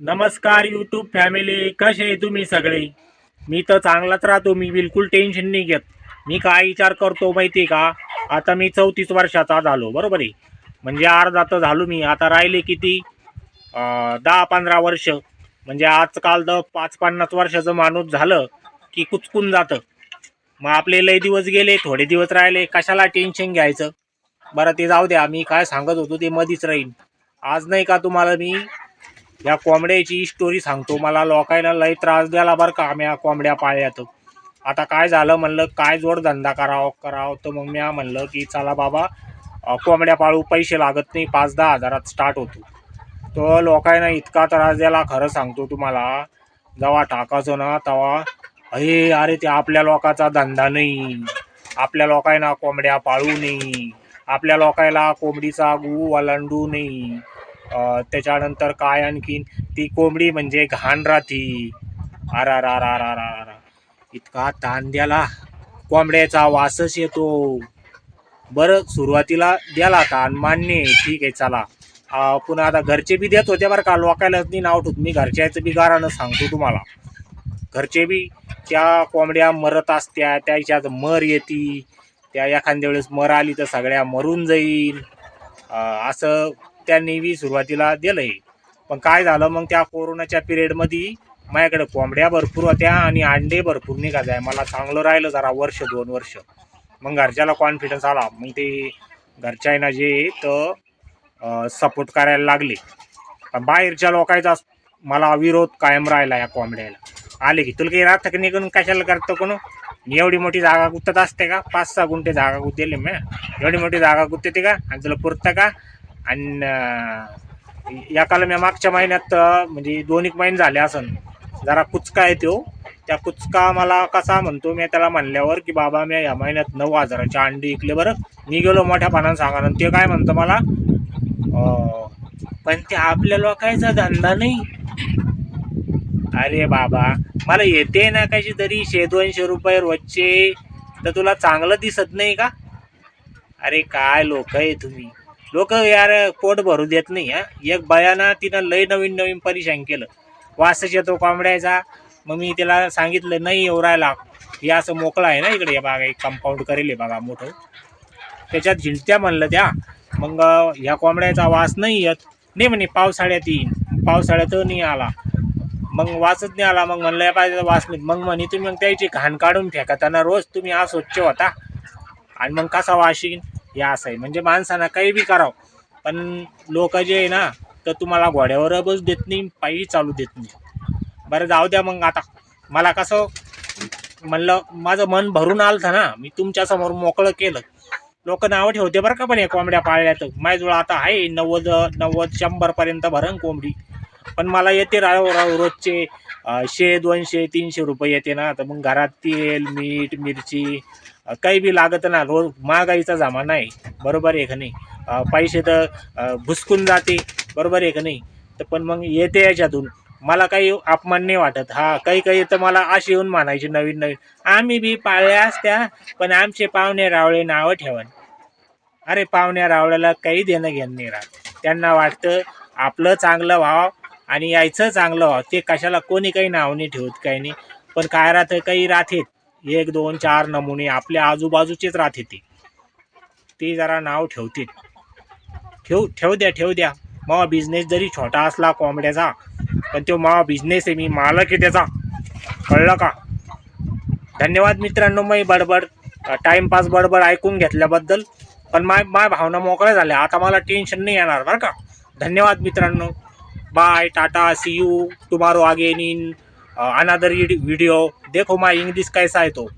नमस्कार YouTube family कसे आहे तुम्ही सगळे? मी तर चांगलाच राहतो. मी बिलकुल टेन्शन नाही घेत. मी काय विचार करतो माहिती आहे का? आता मी चौतीस वर्षाचा झालो. बरोबर आहे? म्हणजे अर्धा तर झालो मी. आता राहिले किती? दहा पंधरा वर्ष. म्हणजे आजकाल तर पाच पन्नास वर्षाचं माणूस झालं की कुचकून जातं. मग आपले लय दिवस गेले थोडे दिवस राहिले. कशाला टेन्शन घ्यायचं? बरं ते जाऊ द्या. मी काय सांगत होतो ते मधीच राहीन. आज नाही का तुम्हाला मी या कोंबड्याची स्टोरी सांगतो. मला लोकांना लय त्रास द्याला बरं का आम्ही या कोंबड्या पाळल्यात. आता काय झालं म्हणलं काय जोडधंदा करावं करावं तर मग मी म्हणलं की चला बाबा कोंबड्या पाळू पैसे लागत नाही पाच दहा हजारात स्टार्ट होतो. तो लोकांना इतका त्रास द्याला खरं सांगतो तुम्हाला जेव्हा टाकायचो ना तेव्हा अरे अरे ते आपल्या लोकांचा धंदा नाही. आपल्या लोकांना कोंबड्या पाळू नाही. आपल्या लोकांना कोंबडीचा गू वलांडू नाही. त्याच्यानंतर काय आणखीन? ती कोंबडी म्हणजे घाण राहती. आरा रा रा रा रा रा इतका तांद्याला कोंबड्याचा वासच येतो. बरं सुरुवातीला द्याला ताण मान्य आहे, ठीक आहे चला. पुन्हा आता घरचे बी देत होते बरं का? लोकायलाच नाही नाव ठेवत. मी घरच्याचं बी गारानं सांगतो तुम्हाला. घरचे बी त्या कोंबड्या मरत असत्या त्याच्यात मर येती. त्या एखाद्या वेळेस मर आली तर सगळ्या मरून जाईल. असं त्यांनी बी सुरुवातीला दिलंय. पण काय झालं मग त्या कोरोनाच्या पिरियडमध्ये? माझ्याकडे कोंबड्या भरपूर होत्या आणि अंडे भरपूर निघायचे आहे. मला चांगलं राहिलं जरा वर्ष दोन वर्ष. मग घरच्याला कॉन्फिडन्स आला. मग ते घरच्याना जे तर सपोर्ट करायला लागले. बाहेरच्या लोकांचा मला विरोध कायम राहिला या कोंबड्याला. आले की तुला काही राहतं की निघून कशाला करतो कोण? मी एवढी मोठी जागा गुत्तत असते का? पाच सहा गुंठे जागा गुत्तेली मी. एवढी मोठी जागा गुत्तते का? आणि तुला पुरतं का? आणि या एकाला मी मागच्या महिन्यात म्हणजे दोन एक महिने झाले असन. जरा कुचका आहे तो. त्या कुचका मला कसा म्हणतो मी त्याला म्हणल्यावर की बाबा मी या महिन्यात नऊ हजाराची अंडी विकले बरं. मी गेलो मोठ्या पानानं सांगा ते काय म्हणतं मला पण ते आपल्या लोकांचा धंदा नाही. अरे बाबा मला येते ना कशी तरी शे दोनशे रुपये रोजचे. तर तुला चांगलं दिसत नाही का? अरे काय लोक आहे तुम्ही? लोक यार पोट भरू देत नाही हा. एक बयानं तिनं लय नवीन नवीन परेशान केलं. वासच येतो कोंबड्याचा मग मी तिला सांगितलं नाही येऊ राहिला हे असं मोकळं आहे ना इकडे हे एक कंपाऊंड करेल बघा मोठं. त्याच्यात झिलत्या म्हणलं त्या. मग ह्या कोंबड्याचा वास नाही येत. नाही म्हणे पावसाळ्यात येईन. पावसाळ्यात नाही आला. मग वाचत नाही आला. मग म्हणलं पाहिजे वास नाही. मग म्हणे तुम्ही मग त्याची घाण काढून फेका. त्यांना रोज तुम्ही हा स्वच्छ होता. आणि मग कसा वास येईन? हे असं आहे. म्हणजे माणसानं काही बी करावं. पण लोक जे आहे ना तर तुम्हाला घोड्यावर बस देत नाही पायी चालू देत नाही. बरं जाऊ द्या मग आता. मला कसं म्हणलं माझं मन भरून आलं ना. मी तुमच्यासमोर मोकळं केलं. लोक नावं ठेवते बरं का पण हे कोंबड्या पाळल्या तर माझ्याजवळ आता आहे नव्वद नव्वद शंभरपर्यंत भरण कोंबडी. पण मला येते राव राव रोजचे शे दोनशे तीनशे रुपये येते ना. तर मग घरात तेल मीठ मिरची काही बी लागत ना रोज महागाईचा जमाना आहे. बरोबर आहे का नाही? पैसे तर भुसकून जाते. बरोबर आहे का नाही? तर पण मग येते याच्यातून. मला काही अपमान नाही वाटत. हा काही काही तर मला अशी येऊन म्हणायची नवीन नवीन. आम्ही बी पाळल्या असत्या पण आमचे पाहुणे रावळे नावं ठेवण. अरे पाहुण्या रावळ्याला काही देणं घेणं नाही राहत. त्यांना वाटतं आपलं चांगलं व्हावं आणि यायचं चांगलं. ते कशाला कोणी काही नाव नाही ठेवत काही नाही. पण काय राहतं काही राहतेत एक दोन चार नमुने आपल्या आजूबाजूचेच राहते ते. ते जरा नाव ठेवतील. ठेव ठेव द्या ठेव द्या. मावा बिझनेस जरी छोटा असला कोंबड्याचा पण तो मावा बिझनेस आहे मी मालक आहे त्याचा. कळलं का? धन्यवाद मित्रांनो मी बडबड टाइमपास बडबड ऐकून घेतल्याबद्दल. पण माय माय भावना मोकळ्या झाल्या. आता मला टेन्शन नाही येणार बरं का? धन्यवाद मित्रांनो. Bye Tata see you tomorrow again in another video देखो माय इंग्लिश कैसा आहे तो।